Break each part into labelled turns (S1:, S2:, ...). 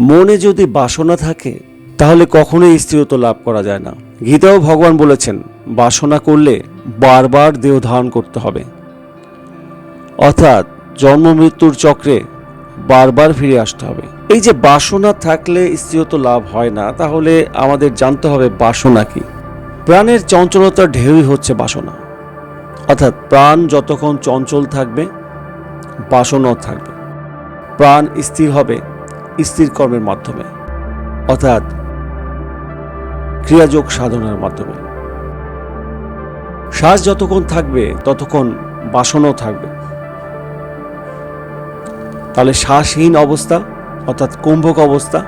S1: মনে যদি বাসনা থাকে, তাহলে কখনোই স্থিরত্ব লাভ করা যায় না। গীতাও ভগবান বলেছেন, বাসনা করলে বারবার দেহ ধারণ করতে হবে। অর্থাৎ জন্ম মৃত্যুর চক্রে বারবার ফিরে আসতে হবে। এই যে বাসনা থাকলে স্থিরত্ব লাভ হয় না, তাহলে আমাদের জানতে হবে বাসনা কি। প্রাণের চঞ্চলতার ঢেউই হচ্ছে বাসনা। অর্থাৎ প্রাণ যতক্ষণ চঞ্চল থাকবে, বাসনাও থাকবে। প্রাণ স্থির হবে স্থির কর্মের মাধ্যমে, অর্থাৎ ক্রিয়াযোগ সাধনার মাধ্যমে। শ্বাস যতক্ষণ থাকবে, ততক্ষণ বাসনও থাকবে। তাহলে শ্বাসহীন অবস্থা, অর্থাৎ কুম্ভক অবস্থা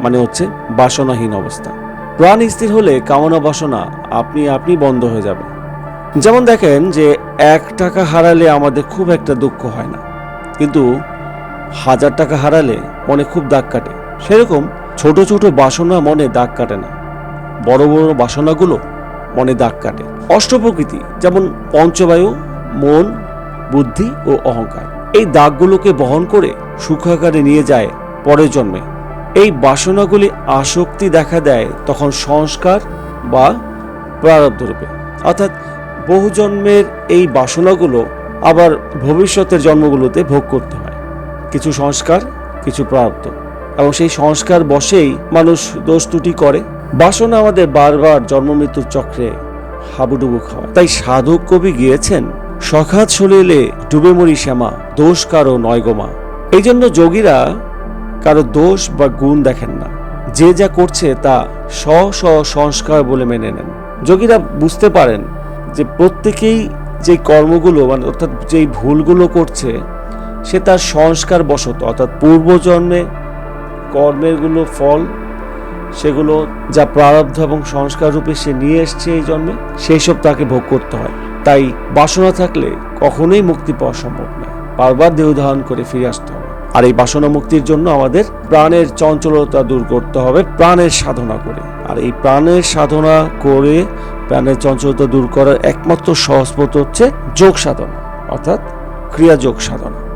S1: মানে হচ্ছে বাসনাহীন অবস্থা। প্রাণ স্থির হলে কামনা বাসনা আপনি আপনি বন্ধ হয়ে যাবে। যেমন দেখেন যে এক টাকা হারালে আমাদের খুব একটা দুঃখ হয় না। কিন্তু হাজার টাকা হারালে মনে খুব দাগ কাটে। সেরকম ছোট ছোট বাসনা মনে দাগ কাটে না। বড় বড় বাসনাগুলো মনে দাগ কাটে। অষ্টপ্রকৃতি, যেমন পঞ্চবায়ু, মন, বুদ্ধি ও অহংকার, এই দাগগুলোকে বহন করে সুখাকারে নিয়ে যায় পরের জন্মে। এই বাসনাগুলি আসক্তি দেখা দেয় তখন সংস্কার বা প্রারব্ধ রূপে। অর্থাৎ বহু জন্মের এই বাসনাগুলো আবার ভবিষ্যতের জন্মগুলোতে ভোগ করতে হয়। কিছু সংস্কার, কিছু প্রারব্ধ এবং সেই সংস্কার বসেই মানুষ দোষ ত্রুটি করে। বাসনা আমাদের বারবার জন্ম মৃত্যুর চক্রে হাবুডুবু খাওয়া তাই সাধক কবি গিয়েছেন, সখাত সলিলে ডুবে মরি শ্যামা, দোষ কারও নয় গোমা এই জন্য যোগীরা কারও দোষ বা গুণ দেখেন না। যে যা করছে তা স্ব সংস্কার বলে মেনে নেন। যোগীরা বুঝতে পারেন যে প্রত্যেকেই যে কর্মগুলো মানে অর্থাৎ যেই ভুলগুলো করছে সে তার সংস্কার বশত, অর্থাৎ পূর্বজন্মে কর্মেরগুলো ফল, সেগুলো যা প্রারব্ধ এবং সংস্কার রূপে সে নিয়ে এসছে এই জন্মে, সেই সব তাকে ভোগ করতে হয়। তাই বাসনা থাকলে কখনোই মুক্তি পাওয়া সম্ভব নয় বারবার দেহ ধারণ করে ফিরে আসতে হবে। আর এই বাসনা মুক্তির জন্য আমাদের প্রাণের চঞ্চলতা দূর করতে হবে, প্রাণের সাধনা করে। আর এই প্রাণের সাধনা করে প্রাণের চঞ্চলতা দূর করার একমাত্র সহজ পথ হচ্ছে যোগ সাধনা অর্থাৎ ক্রিয়াযোগ সাধনা